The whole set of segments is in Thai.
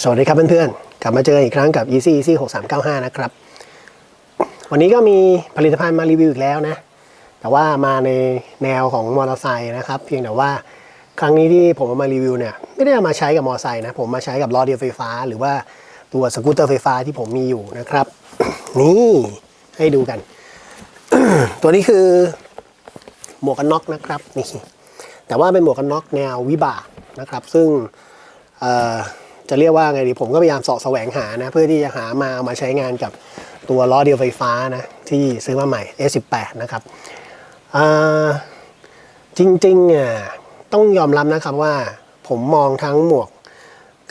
สวัสดีครับเพื่อนๆ กลับมาเจออีกครั้งกับ Easy Easy 6395 นะครับ วันนี้ก็มีผลิตภัณฑ์มารีวิวอีกแล้วนะ แต่ว่ามาในแนวของมอเตอร์ไซค์นะครับ เพียงแต่ว่าครั้งนี้ที่ผมเอามารีวิวเนี่ยไม่ได้เอามาใช้กับมอเตอร์ไซค์นะ ผมมาใช้กับล้อเดียวไฟฟ้า หรือว่าตัวสกูตเตอร์ไฟฟ้าที่ผมมีอยู่นะครับ นี่ให้ดูกัน ตัวนี้คือหมวกกันน็อกนะครับนี่แต่ว่าเป็นหมวกกันน็อกแนววิบากนะครับ ซึ่งเอ่อ จะเรียกว่าไงดีผมก็พยายามสาะแสวงหานะ เพื่อที่จะหามาเอามาใช้งานกับตัวล้อเดียวไฟฟ้านะที่ซื้อมาใหม่ S18 นะครับจริงๆเนี่ยต้องยอมรับนะครับว่าผมมองทั้งหมวก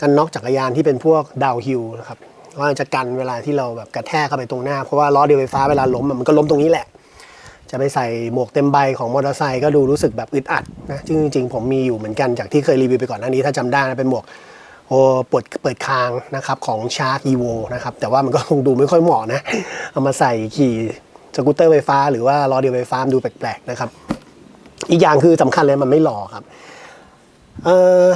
กันน็อกจักรยานที่เป็นพวกดาวฮิลนะครับว่าจะกันเวลาที่เราแบบกระแทกเข้าไปตรงหน้า เพราะว่าล้อเดียวไฟฟ้าเวลาล้มมันก็ล้มตรงนี้แหละ จะไปใส่หมวกเต็มใบของมอเตอร์ไซค์ก็ดูรู้สึกแบบอึดอัดนะซึ่งจริงๆผมมีอยู่เหมือนกันจากที่เคยรีวิวไปก่อนหน้านี้ถ้าจำได้นะเป็นหมวก เปิดเปิดคางนะครับของชาร์กอีโวนะครับแต่ว่ามันก็คงดูไม่ค่อยเหมาะนะ เอามาใส่ขี่สกูตเตอร์ไฟฟ้า หรือว่าล้อเดียวไฟฟ้าดูแปลกๆนะครับ อีกอย่างคือสำคัญเลยมันไม่หล่อครับเอ่อ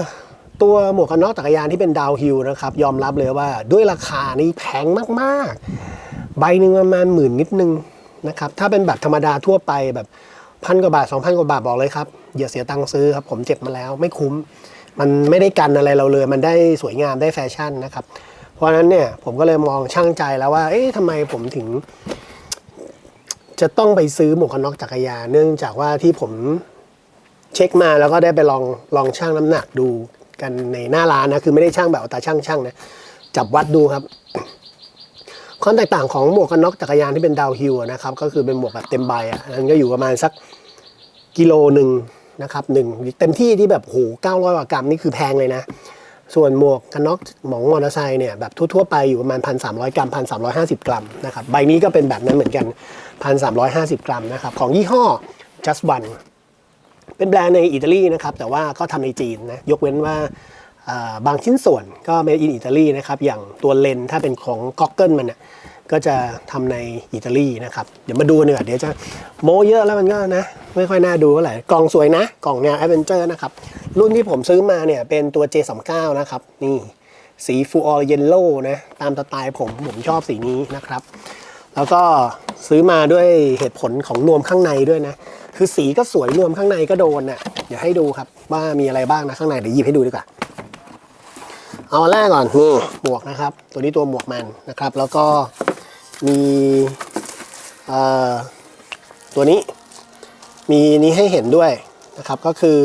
ตัวหมวกกันน็อกจักรยานที่เป็นดาวฮิลนะครับ ยอมรับเลยว่าด้วยราคานี่แพงมากๆ ใบหนึ่งประมาณหมื่นนิดนึงนะครับถ้าเป็นแบบธรรมดาทั่วไปแบบพันกว่าบาทสองพันกว่าบาทบอกเลยครับอย่าเสียตังค์ซื้อครับผมเจ็บมาแล้วไม่คุ้ม มันไม่ได้กันอะไรเราเลย มันได้สวยงามได้แฟชั่นนะครับ เพราะฉะนั้นเนี่ยผมก็เลยมองช่างใจแล้วว่า เอ๊ะทำไมผมถึง จะต้องไปซื้อหมวกกันน็อกจักรยานเนื่องจากว่าที่ผมเช็คมาแล้วก็ได้ไปลองลองช่างน้ำหนักดูกันในหน้าร้านนะคือไม่ได้ช่างแบบเอาตาช่างช่างนะจับวัดดูครับความแตกต่างของหมวกกันน็อกจักรยานที่เป็นดาวฮิลนะครับก็คือเป็นหมวกแบบเต็มใบอะอันนั้นก็อยู่ประมาณสักกิโลหนึ่ง นะครับหนึ่งเต็มที่ที่แบบโหเก้าร้อยกว่ากรัมนี่คือแพงเลยนะ ส่วนหมวกกันน็อกหมองมอเตอร์ไซค์เนี่ยแบบทั่วๆไปอยู่ประมาณพันสามร้อยกรัมพันสามร้อยห้าสิบกรัมนะครับใบนี้ก็เป็นแบบนั้นเหมือนกันพันสามร้อยห้าสิบกรัมนะครับของยี่ห้อ just one เป็นแบรนด์ในอิตาลีนะครับแต่ว่าก็ทำในจีนนะยกเว้นว่า บางชิ้นส่วนก็ made in อิตาลีนะครับอย่างตัวเลนถ้าเป็นของก็อกเกิลมันน่ะก็จะทำในอิตาลีนะครับเดี๋ยวมาดูเนื้อเดี๋ยวจะโมเยอะแล้วมันก็นะ ไม่ค่อยน่าดูเท่าไหร่กล่องสวยนะ กล่องแนวแอดเวนเจอร์นะครับ รุ่นที่ผมซื้อมาเนี่ยเป็นตัว J39 นะครับ นี่สีฟูออเยลโล่นะตามสไตล์ผมผมชอบสีนี้นะครับ แล้วก็ซื้อมาด้วยเหตุผลของนวมข้างในด้วยนะ คือสีก็สวยนวมข้างในก็โดนน่ะเดี๋ยวให้ดูครับว่ามีอะไรบ้างนะข้างในเดี๋ยวหยิบให้ดูดีกว่า เอาอันแรกก่อนนี่หมวกนะครับ ตัวนี้ตัวหมวกมันนะครับ แล้วก็มีเอ่อตัวนี้มีนี้ให้เห็นด้วยนะครับก็คือ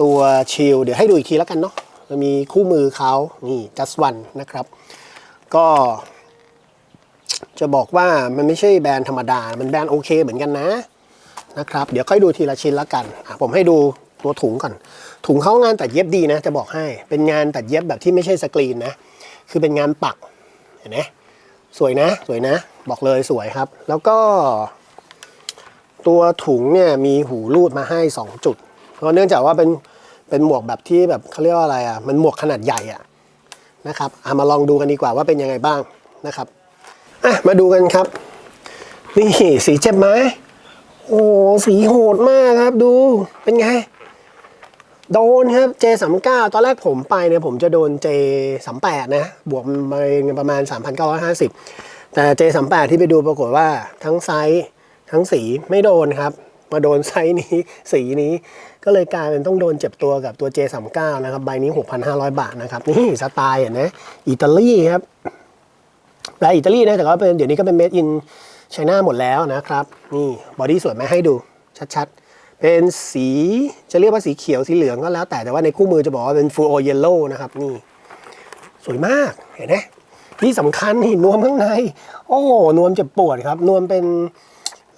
ตัวชิลเดี๋ยวให้ดูอีกทีแล้วกันเนาะมันมีคู่มือเขานี่ just one นะครับ ก็จะบอกว่ามันไม่ใช่แบรนด์ธรรมดา มันแบรนด์โอเคเหมือนกันนะนะครับ เดี๋ยวค่อยดูทีละชิ้นละกันอะผมให้ดู ตัวถุงก่อน ถุงเขางานตัดเย็บดีนะ จะบอกให้ เป็นงานตัดเย็บแบบที่ไม่ใช่สกรีนนะ คือเป็นงานปัก เห็นไหมสวยนะ สวยนะ บอกเลยสวยครับ แล้วก็ ตัวถุงเนี่ยมีหูรูดมาให้ 2 จุด เพราะเนื่องจากว่าเป็นเป็นหมวกแบบที่แบบเขาเรียกว่าอะไรอะ มันหมวกขนาดใหญ่อะนะครับอะมาลองดูกันดีกว่าว่าเป็นยังไงบ้างนะครับอะมาดูกันครับ นี่สีเจ็บไหมโอ้สีโหดมากครับดูเป็นไง โดนครับ J39 ตอนแรกผมไปเนี่ยผมจะโดน J38 นะ บวกมาเองประมาณ 3,950 แต่ J38 ที่ไปดูปรากฏว่าทั้งไซส์ทั้งสีไม่โดนครับ มาโดนไซส์นี้สีนี้ก็เลยกลายเป็นต้องโดนเจ็บตัวกับตัว J39 นะครับ ใบนี้ 6,500 บาทนะครับ นี่สไตล์เห็นไหมอิตาลีครับแบรนด์อิตาลีนะแต่ก็เป็นเดี๋ยวนี้ก็เป็น made in China หมดแล้วนะครับ นี่บอดี้สวยไหมให้ดูชัดๆ เป็นสีจะเรียกว่าสีเขียวสีเหลืองก็แล้ว แต่แต่ว่าในคู่มือจะบอกว่าเป็น full yellow นะครับนี่ สวยมากเห็นไหมที่สำคัญนี่นวมข้างใน โอ้โหนวมเจ็บปวดครับ นวมเป็น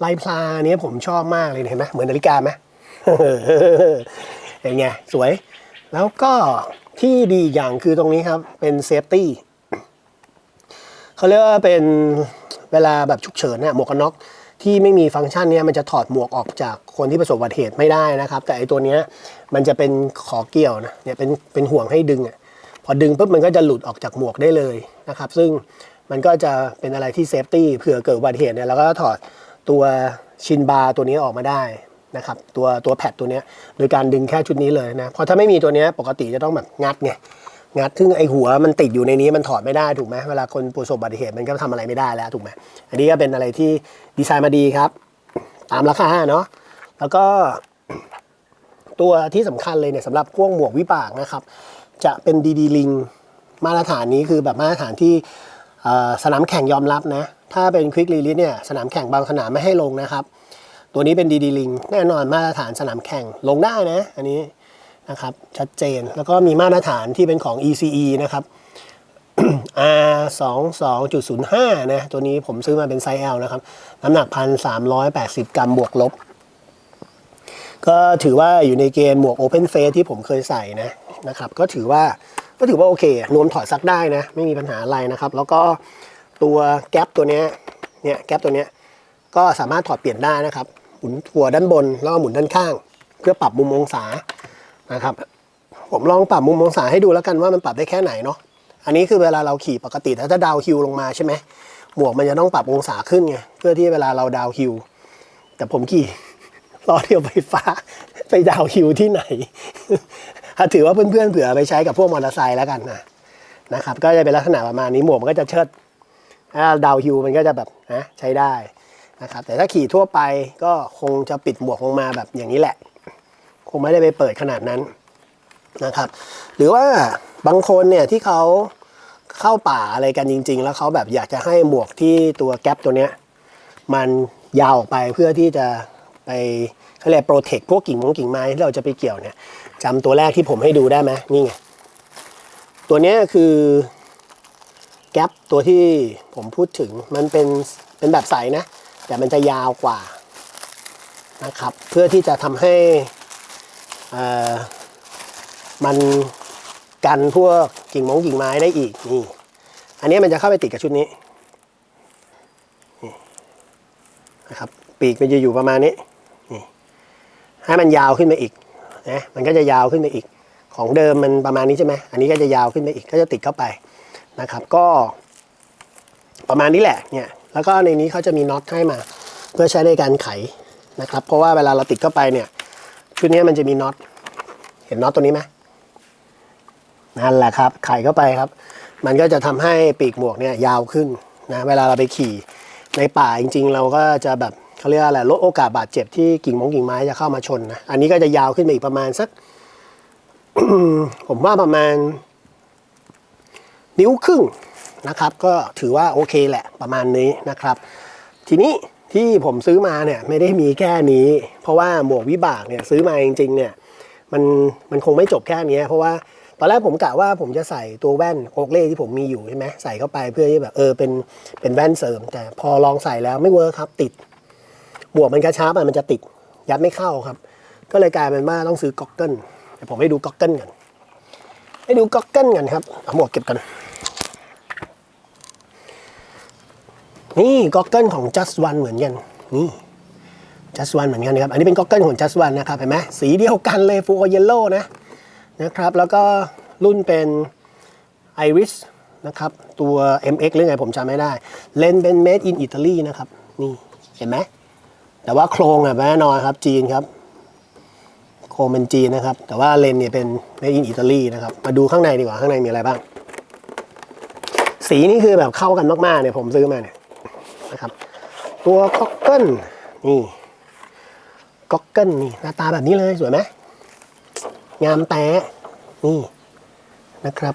ลายพลาเนี้ยผมชอบมากเลยเห็นไหมเหมือนนาฬิกาไหมเป็นไงสวย แล้วก็ที่ดีอย่างคือตรงนี้ครับเป็นเซฟตี้เขาเรียกว่าเป็นเวลาแบบฉุกเฉินเนี่ยหมวกกันน็อก ที่ไม่มีฟังก์ชันนี้มันจะถอดหมวกออกจากคนที่ประสบอุบัติเหตุไม่ได้นะครับ แต่ไอตัวนี้มันจะเป็นขอเกี่ยวนะเนี่ยเป็นเป็นห่วงให้ดึงอะพอดึงปุ๊บมันก็จะหลุดออกจากหมวกได้เลยนะครับ ซึ่งมันก็จะเป็นอะไรที่เซฟตี้เผื่อเกิดอุบัติเหตุเนี่ยเราก็ถอดตัวชินบาร์ตัวนี้ออกมาได้นะครับตัวตัวแพดตัวนี้โดยการดึงแค่ชุดนี้เลยนะเพราะถ้าไม่มีตัวนี้ปกติจะต้องแบบงัดไง งัดซึ่งไอหัวมันติดอยู่ในนี้มันถอดไม่ได้ถูกไหมเวลาคนประสบอุบัติเหตุมันก็ทำอะไรไม่ได้แล้วถูกไหมอันนี้ก็เป็นอะไรที่ดีไซน์มาดีครับ ตามราคาเนาะแล้วก็ตัวที่สำคัญเลยเนี่ยสำหรับพวกหมวกวิบากนะครับ จะเป็นดีดีลิงมาตรฐานนี้คือแบบมาตรฐานที่สนามแข่งยอมรับนะ ถ้าเป็นควิกลีลิสเนี่ยสนามแข่งบางสนามไม่ให้ลงนะครับ ตัวนี้เป็นดีดีลิงแน่นอนมาตรฐานสนามแข่งลงได้นะ อันนี้ นะครับชัดเจนแล้วก็มีมาตรฐานที่เป็นของ ECE นะครับ R 2 2 0 5นะตัวนี้ผมซื้อมาเป็นไซส์ L นะครับ น้ำหนัก 1,380 กรัมบวกลบ ก็ถือว่าอยู่ในเกณฑ์หมวก Open Face ที่ผมเคยใส่นะนะครับ ก็ถือว่าก็ถือว่าโอเคนวมถอดซักได้นะ ไม่มีปัญหาอะไรนะครับ แล้วก็ตัวแก๊ปตัวนี้เนี่ยแก๊ปตัวนี้ก็สามารถถอดเปลี่ยนได้นะครับ หมุนหัวด้านบนแล้วก็หมุนด้านข้าง เพื่อปรับมุมองศา นะครับ ผมลองปรับมุมองศาให้ดูแล้วกันว่ามันปรับได้แค่ไหนเนาะอันนี้คือเวลาเราขี่ปกติถ้าจะดาวฮิวลงมาใช่ไหมหมวกมันจะต้องปรับองศาขึ้นไงเพื่อที่เวลาเราดาวฮิวแต่ผมขี่ล้อเดียวไฟฟ้าไปดาวฮิวที่ไหนถ้าถือว่าเพื่อนๆเผื่อไปใช้กับพวกมอเตอร์ไซค์แล้วกันนะนะครับ ก็จะเป็นลักษณะประมาณนี้หมวกมันก็จะเชิดถ้าดาวฮิวมันก็จะแบบนะใช้ได้นะครับแต่ถ้าขี่ทั่วไปก็คงจะปิดหมวกลงมาแบบอย่างนี้แหละ คงไม่ได้ไปเปิดขนาดนั้นนะครับ หรือว่าบางคนเนี่ยที่เขาเข้าป่าอะไรกันจริง ๆ แล้วเขาแบบอยากจะให้หมวกที่ตัวแก๊ปตัวเนี้ยมันยาวออกไปเพื่อที่จะไปเขาเรียกโปรเทคพวกกิ่งมงกิ่งไม้ที่เราจะไปเกี่ยวเนี่ยจำตัวแรกที่ผมให้ดูได้ไหมนี่ไงตัวนี้คือแก๊ปตัวที่ผมพูดถึงมันเป็นเป็นแบบใสนะ แต่มันจะยาวกว่านะครับ เพื่อที่จะทำให้ มันกันพวกกิ่งมงกิ่งไม้ได้อีกนี่อันนี้มันจะเข้าไปติดกับชุดนี้นะครับปีกมันจะอยู่ประมาณนี้นี่ให้มันยาวขึ้นมาอีกนะมันก็จะยาวขึ้นไปอีก ของเดิมมันประมาณนี้ใช่ไหมอันนี้ก็จะยาวขึ้นไปอีกก็จะติดเข้าไปนะครับ ก็ ประมาณนี้แหละเนี่ยแล้วก็ในนี้เขาจะมีน็อตให้มา เพื่อใช้ในการไขนะครับ เพราะว่าเวลาเราติดเข้าไปเนี่ย ชุดนี้มันจะมีน็อต เห็นน็อตตัวนี้ไหมนั่นแหละครับ ไขเข้าไปครับ มันก็จะทำให้ปีกหมวกเนี่ยยาวขึ้นนะเวลาเราไปขี่ในป่าจริง ๆ เราก็จะแบบเขาเรียกอะไรลดโอกาสบาดเจ็บที่กิ่งมงกิ่งไม้จะเข้ามาชนนะอันนี้ก็จะยาวขึ้นไปอีกประมาณสักผมว่าประมาณ นิ้วครึ่งนะครับ ก็ถือว่าโอเคแหละประมาณนี้นะครับ ทีนี้ ที่ผมซื้อมาเนี่ยไม่ได้มีแค่นี้ เพราะว่าหมวกวิบากเนี่ยซื้อมาจริงๆเนี่ยมันมันคงไม่จบแค่นี้เพราะว่าตอนแรกผมกะว่าผมจะใส่ตัวแว่นโอกเล่ที่ผมมีอยู่ใช่ไหมใส่เข้าไปเพื่อที่แบบเออเป็นเป็นแว่นเสริม แต่พอลองใส่แล้วไม่เวิร์คครับติดหมวกมันกระชับมันจะติด ยัดไม่เข้าครับ ก็เลยกลายเป็นว่าต้องซื้อก็อกเกิลเดี๋ยวผมให้ดูก็อกเกิลกันให้ดูก็อกเกิลกันครับหมวกเก็บกัน นี่ก็อกเกิลของ just one เหมือนกัน นี่ just one เหมือนกันนะครับ อันนี้เป็นก็อกเกิลของ just one นะครับ เห็นไหมสีเดียวกันเลยฟูโอเยลโล่นะ นะครับ แล้วก็รุ่นเป็น iris นะครับ ตัว mx หรือไงผมจำไม่ได้ เลนส์เป็น made in Italy นะครับ นี่ เห็นไหม แต่ว่าโครงอะแน่นอนครับ จีนครับ โครงเป็นจีนนะครับ แต่ว่าเลนส์เนี่ยเป็น made in Italy นะครับ มาดูข้างในดีกว่า ข้างในมีอะไรบ้าง สีนี่คือแบบเข้ากันมากๆเนี่ยผมซื้อมาเนี่ย นะครับ ตัวก็อกเกิลนี่ก็อกเกิลนี่หน้าตาแบบนี้เลยสวยไหมงามแต้นี่นะครับ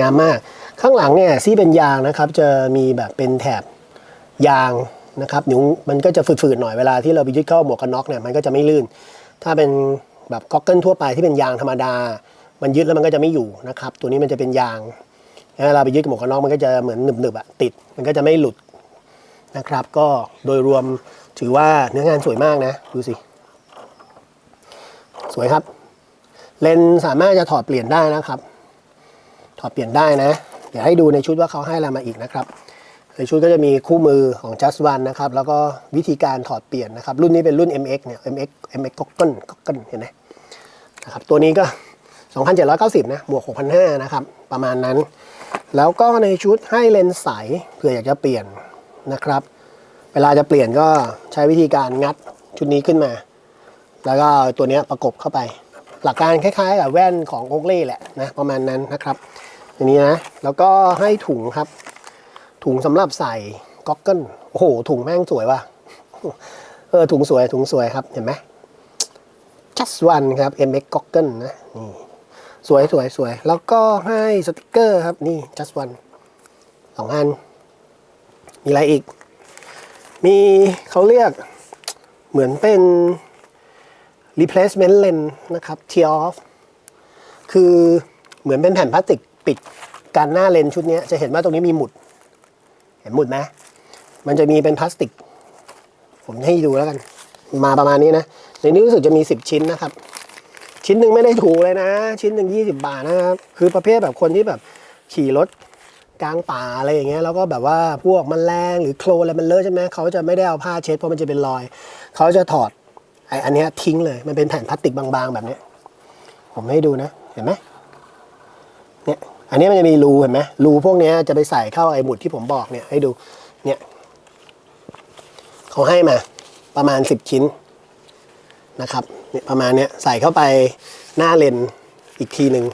งามมากข้างหลังเนี่ยซี่เป็นยางนะครับ จะมีแบบเป็นแถบยางนะครับนิ้วมันก็จะฝืดๆหน่อยเวลาที่เราไปยึดเข้าหมวกกันน็อกเนี่ยมันก็จะไม่ลื่น ถ้าเป็นแบบก็อกเกิลทั่วไปที่เป็นยางธรรมดา มันยึดแล้วมันก็จะไม่อยู่นะครับ ตัวนี้มันจะเป็นยางเวลาไปยึดกับหมวกกันน็อกมันก็จะเหมือนหนึบๆอะติด มันก็จะไม่หลุด นะครับ ก็โดยรวมถือว่าเนื้องานสวยมากนะ ดูสิ สวยครับ เลนส์สามารถจะถอดเปลี่ยนได้นะครับ ถอดเปลี่ยนได้นะ เดี๋ยวให้ดูในชุดว่าเขาให้อะไรมาอีกนะครับ ในชุดก็จะมีคู่มือของ just one นะครับ แล้วก็วิธีการถอดเปลี่ยนนะครับ รุ่นนี้เป็นรุ่น MX เนี่ย MX MX ก็เกิลก็เกิลเห็นไหมนะครับ ตัวนี้ก็ 2,790 นะ บวก 6,500 นะครับ ประมาณนั้น แล้วก็ในชุดให้เลนส์ใสเผื่ออยากจะเปลี่ยน นะครับ เวลาจะเปลี่ยนก็ใช้วิธีการงัดชุดนี้ขึ้นมา แล้วก็ตัวนี้ประกบเข้าไป หลักการคล้ายๆกับแว่นของโอ k เล่แหละนะประมาณนั้นนะครับอย่างนี้นะแล้วก็ให้ถุงครับ ถุงสำหรับใส่ก็อกเกิลโอ้โหถุงแม่งสวยว่ะเออถุงสวยถุงสวยครับเห็นไหม just one ครับ MX Goggle นะนี่สวยสวยสวย แล้วก็ให้สติกเกอร์ครับ นี่ just one สองอัน มีอะไรอีก มีเขาเรียกเหมือนเป็น replacement lens นะครับ tear off คือเหมือนเป็นแผ่นพลาสติกปิดการหน้าเลนชุดนี้จะเห็นว่าตรงนี้มีหมุด เห็นหมุดไหมมันจะมีเป็นพลาสติก ผมให้ดูแล้วกัน มาประมาณนี้นะ ในนี้รู้สึกจะมี 10 ชิ้นนะครับ ชิ้นหนึ่งไม่ได้ถูกเลยนะ ชิ้นหนึ่ง20 บาทนะครับ คือประเภทแบบคนที่แบบขี่รถ กลางป่าอะไรอย่างเงี้ยแล้วก็แบบว่าพวกมันแรงหรือโคลนอะไรมันเลอะใช่ไหมเขาจะไม่ได้เอาผ้าเช็ดเพราะมันจะเป็นรอย เขาจะถอดไออันเนี้ยทิ้งเลยมันเป็นแผ่นพลาสติกบางๆแบบเนี้ยผมให้ดูนะเห็นไหมเนี่ยอันนี้มันจะมีรูเห็นไหมรูพวกเนี้ยจะไปใส่เข้าไอหมุดที่ผมบอกเนี่ยให้ดูเนี่ยเขาให้มาประมาณ 10 ชิ้นนะครับเนี่ยประมาณเนี้ยใส่เข้าไปหน้าเลนอีกทีหนึ่ง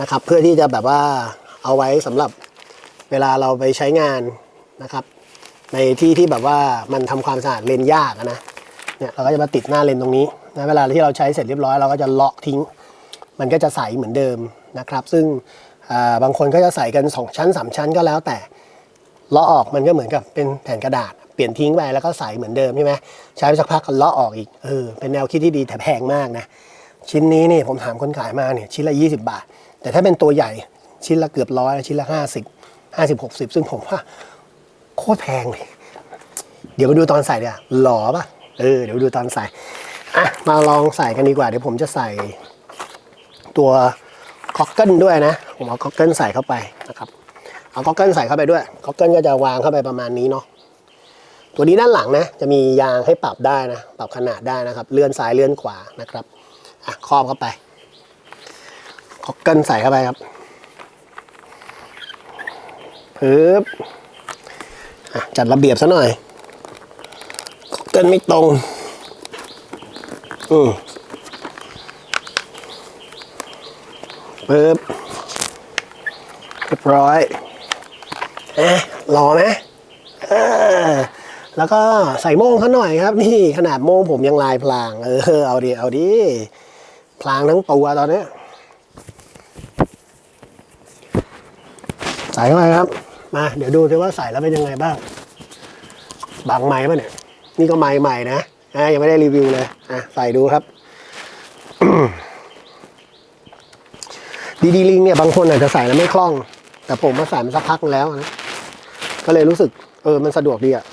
นะครับ เพื่อที่จะแบบว่าเอาไว้สำหรับ เวลาเราไปใช้งานนะครับในที่ที่แบบว่ามันทำความสะอาดเลนยากนะเนี่ยเราก็จะมาติดหน้าเลนตรงนี้นะเวลาที่เราใช้เสร็จเรียบร้อยเราก็จะเลาะทิ้ง มันก็จะใสเหมือนเดิมนะครับ ซึ่งบางคนก็จะใส่กัน 2 ชั้น 3 ชั้นก็แล้วแต่เลาะออกมันก็เหมือนกับเป็นแผ่นกระดาษ เปลี่ยนทิ้งไปแล้วก็ใสเหมือนเดิมใช่ไหมใช้ไปสักพักก็เลาะออกอีกเออเป็นแนวคิดที่ดีแต่แพงมากนะชิ้นนี้นี่ผมถามคนขายมาเนี่ยชิ้นละ 20 บาท แต่ถ้าเป็นตัวใหญ่ชิ้นละเกือบร้อยชิ้นละ 50 50 60ซึ่งผมว่าโคตรแพงเลย เดี๋ยวมาดูตอนใส่เนี่ยหล่อป่ะเออเดี๋ยวดูตอนใส่อะมาลองใส่กันดีกว่า เดี๋ยวผมจะใส่ตัวคอกเกิลด้วยนะ ผมเอาคอกเกิลใส่เข้าไปนะครับ เอาก็อกเกิลใส่เข้าไปด้วยก็อกเกิลก็จะวางเข้าไปประมาณนี้เนาะตัวนี้ด้านหลังนะ จะมียางให้ปรับได้นะ ปรับขนาดได้นะครับ เลื่อนซ้ายเลื่อนขวานะครับอะครอบเข้าไปก็อกเกิลใส่เข้าไปครับ ปึ๊บจัดระเบียบซะหน่อยเกิลไม่ตรง อืมปึ๊บเรียบร้อยเอ๊ะรอไหมเออแล้วก็ใส่โม่งเขาหน่อยครับ นี่ขนาดโม่งผมยังลายพลาง เออ เอาดิ เอาดิ พลางทั้งตัวตอนเนี้ ใส่เข้าไปครับ มาเดี๋ยวดูซิว่าใส่แล้วเป็นยังไงบ้าง บางไม้ป่ะเนี่ย นี่ก็ไม้ใหม่นะอะยังไม่ได้รีวิวเลยอะใส่ดูครับ ดีดีลิงเนี่ยบางคนอาจจะใส่แล้วไม่คล่อง แต่ผมมาใส่มาสักพักแล้วนะ ก็เลยรู้สึก เออมันสะดวกดีอะ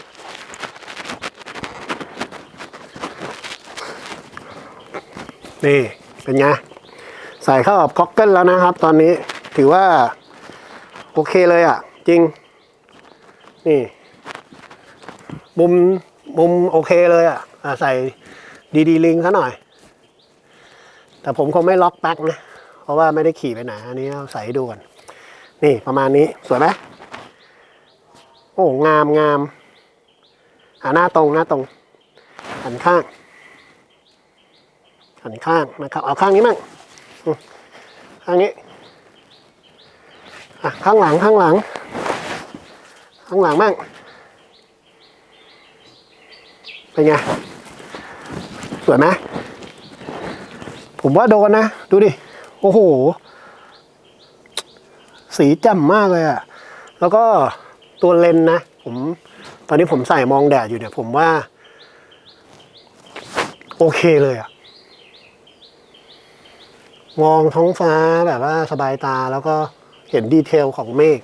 นี่ เป็นไง ใส่เข้ากับก็อกเกิลแล้วนะครับ ตอนนี้ถือว่า โอเคเลยอะจริง นี่ มุมมุมโอเคเลยอะอะใส่ดีดีลิงซะหน่อย แต่ผมคงไม่ล็อกแป๊กนะ เพราะว่าไม่ได้ขี่ไปไหนอันนี้เอาใส่ให้ดูก่อน นี่ประมาณนี้สวยไหมโอ้งามงามหาหน้าตรงหน้าตรงหันข้างหันข้างนะครับ เอาข้างนี้มั่งข้างนี้ อะข้างหลังข้างหลัง ข้างหลังมั่งเป็นไงสวยไหมผมว่าโดนนะ ดูดิ โอ้โห สีจ่มมากเลยอะแล้วก็ตัวเลนนะ ผม ตอนนี้ผมใส่มองแดดอยู่เนี่ย ผมว่า โอเคเลยอะมองท้องฟ้าแบบว่าสบายตาแล้วก็ เห็นดีเทลของเมฆ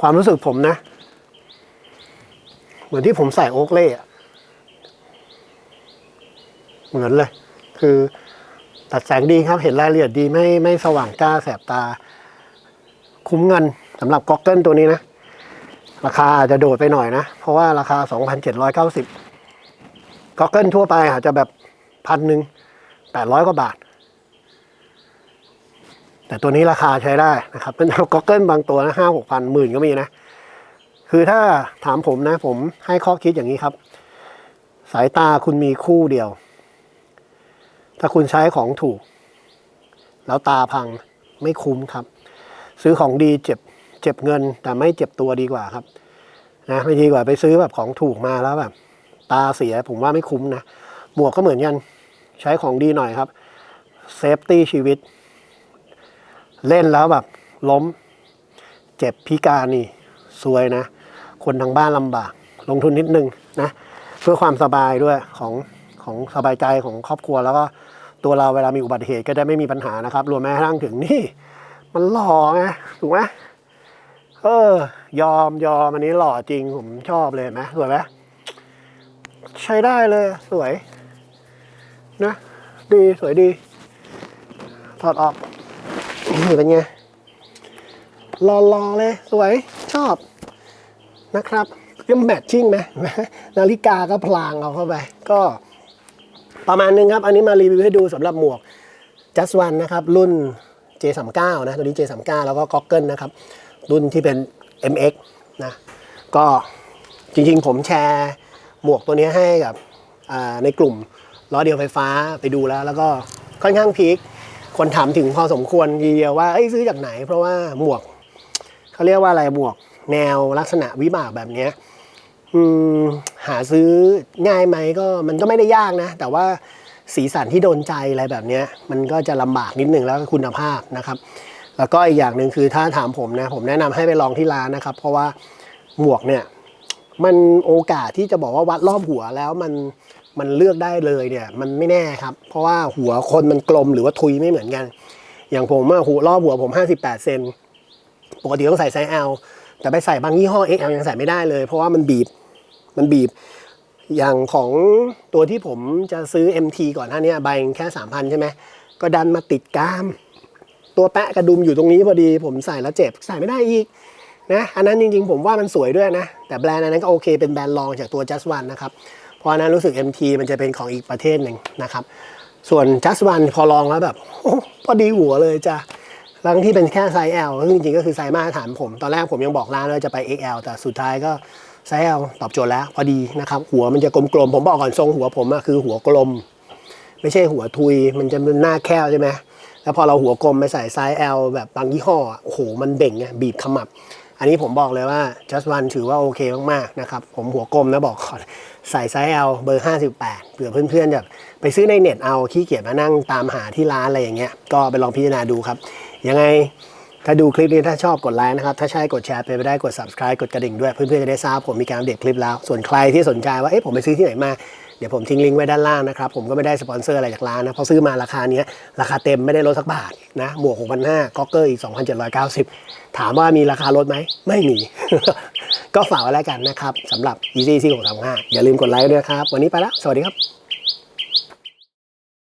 ความรู้สึกผมนะ เหมือนที่ผมใส่โอ๊กเล่ะเหมือนเลย คือตัดแสงดีครับ เห็นรายละเอียดดีไม่ไม่สว่างจ้าแสบตา คุ้มเงินสำหรับก็อกเกิลตัวนี้นะ ราคาอาจจะโดดไปหน่อยนะ เพราะว่าราคา 2,790ก็อกเกิลทั่วไปอาจจะแบบพันหนึ่งแปดร้อยกว่าบาท แต่ตัวนี้ราคาใช้ได้นะครับเป็นก็อกเกิลบางตัวนะห้าหกพันหมื่นก็มีนะ คือถ้าถามผมนะ ผมให้ข้อคิดอย่างนี้ครับ สายตาคุณมีคู่เดียว ถ้าคุณใช้ของถูก แล้วตาพังไม่คุ้มครับ ซื้อของดีเจ็บเจ็บเงิน แต่ไม่เจ็บตัวดีกว่าครับนะไม่ดีกว่าไปซื้อแบบของถูกมาแล้วแบบตาเสียผมว่าไม่คุ้มนะหมวกก็เหมือนกัน ใช้ของดีหน่อยครับเซฟตี้ชีวิต เล่นแล้วแบบล้ม เจ็บพิการนี่ซวยนะ คนทางบ้านลำบาก ลงทุนนิดนึงนะ เพื่อความสบายด้วยของของสบายใจของครอบครัวแล้วก็ตัวเราเวลามีอุบัติเหตุก็ได้ไม่มีปัญหานะครับ รวมแม้กระทั่งถึงนี่ มันหล่อไงถูกไหมเออ ยอมยอมอันนี้หล่อจริงผมชอบเลยนไหมสวยไหมใช้ได้เลย สวย นะ ดีสวยดี ถอดออก เป็นไงหล่อๆเลยสวยชอบนะครับก็แมทชิ่งไหมนาฬิกาก็พลางเอาเข้าไป ก็ประมาณนึงครับ อันนี้มารีวิวให้ดูสำหรับหมวก just one นะครับ รุ่น J39 นะ ตัวนี้ J39 แล้วก็ Goggle นะครับ รุ่นที่เป็น MX นะ ก็จริงๆ ผมแชร์หมวกตัวนี้ให้กับในกลุ่มล้อเดียวไฟฟ้าไปดูแล้ว แล้วก็ค่อนข้างพีค คนถามถึงพอสมควรทีเดียวว่าเอ้ยซื้อจากไหน เพราะว่าหมวกเขาเรียกว่าอะไรหมวก แนวลักษณะวิบากแบบเนี้ยอืมหาซื้อง่ายไหมก็มันก็ไม่ได้ยากนะ แต่ว่าสีสันที่โดนใจอะไรแบบเนี้ย มันก็จะลำบากนิดนึงแล้วก็คุณภาพนะครับ แล้วก็อีกอย่างหนึ่งคือถ้าถามผมนะผมแนะนำให้ไปลองที่ร้านนะครับ เพราะว่าหมวกเนี่ยมันโอกาสที่จะบอกว่าวัดรอบหัวแล้วมัน มันเลือกได้เลยเนี่ย มันไม่แน่ครับ เพราะว่าหัวคนมันกลมหรือว่าทุยไม่เหมือนกัน อย่างผมอะหัวรอบหัวผม 58 เซนปกติต้องใส่ไซส์ L แต่ไปใส่บางยี่ห้อ XL ยังใส่ไม่ได้เลย เพราะว่ามันบีบมันบีบ อย่างของตัวที่ผมจะซื้อ MT ก่อนหน้านี้ใบแค่ 3,000 ใช่ไหมก็ดันมาติดกล้าม ตัวแปะกระดุมอยู่ตรงนี้พอดี ผมใส่แล้วเจ็บใส่ไม่ได้อีกนะอันนั้นจริงๆ ผมว่ามันสวยด้วยนะ แต่แบรนด์อันนั้นก็โอเคเป็นแบรนด์รองจากตัว Just One นะครับ เพราะนั้นรู้สึก MT มันจะเป็นของอีกประเทศหนึ่งนะครับ ส่วน Just One พอลองแล้วแบบพอดีหัวเลยจ้ะทั้งที่เป็นแค่ไซส์ L ซึ่งจริงๆก็คือไซส์มาตรฐานผม ตอนแรกผมยังบอกร้านว่าจะไป XL แต่สุดท้ายก็ไซส์ L ตอบโจทย์แล้ว พอดีนะครับ หัวมันจะกลมๆ ผมบอกก่อนทรงหัวผมอะคือหัวกลม ไม่ใช่หัวทุย มันจะเป็นหน้าแคบใช่ไหมแล้วพอเราหัวกลมไปใส่ไซส์ L แบบบางยี่ห้อโอ้โหมันเบ่งไงบีบขมับ อันนี้ผมบอกเลยว่า just one ถือว่าโอเคมากๆนะครับผมหัวกลมนะบอกก่อน ใส่ไซส์ L เบอร์ 58เผื่อเพื่อนๆจะไปซื้อในเน็ตเอาขี้เกียจมานั่งตามหาที่ร้านอะไรอย่างเงี้ยก็ไปลองพิจารณาดูครับ ยังไงถ้าดูคลิปนี้ถ้าชอบกดไลค์นะครับ ถ้าใช่กดแชร์ไปไปได้กด subscribe กดกระดิ่งด้วย เพื่อนๆจะได้ทราบผมมีการอัปเดตคลิปแล้ว ส่วนใครที่สนใจว่าเอ๊ะผมไปซื้อที่ไหนมาเดี๋ยวผมทิ้งลิงก์ไว้ด้านล่างนะครับ ผมก็ไม่ได้สปอนเซอร์อะไรจากร้านนะเพราะซื้อมาราคาเนี้ยราคาเต็มไม่ได้ลดสักบาทนะหมวก6,500ก็เกอร์อีก 2,790 ถามว่ามีราคาลดไหม ไม่มี ก็ฝากไว้แล้วกันนะครับสำหรับ Easy C 635อย่าลืมกดไลค์ด้วยครับ วันนี้ไปแล้ว สวัสดีครับ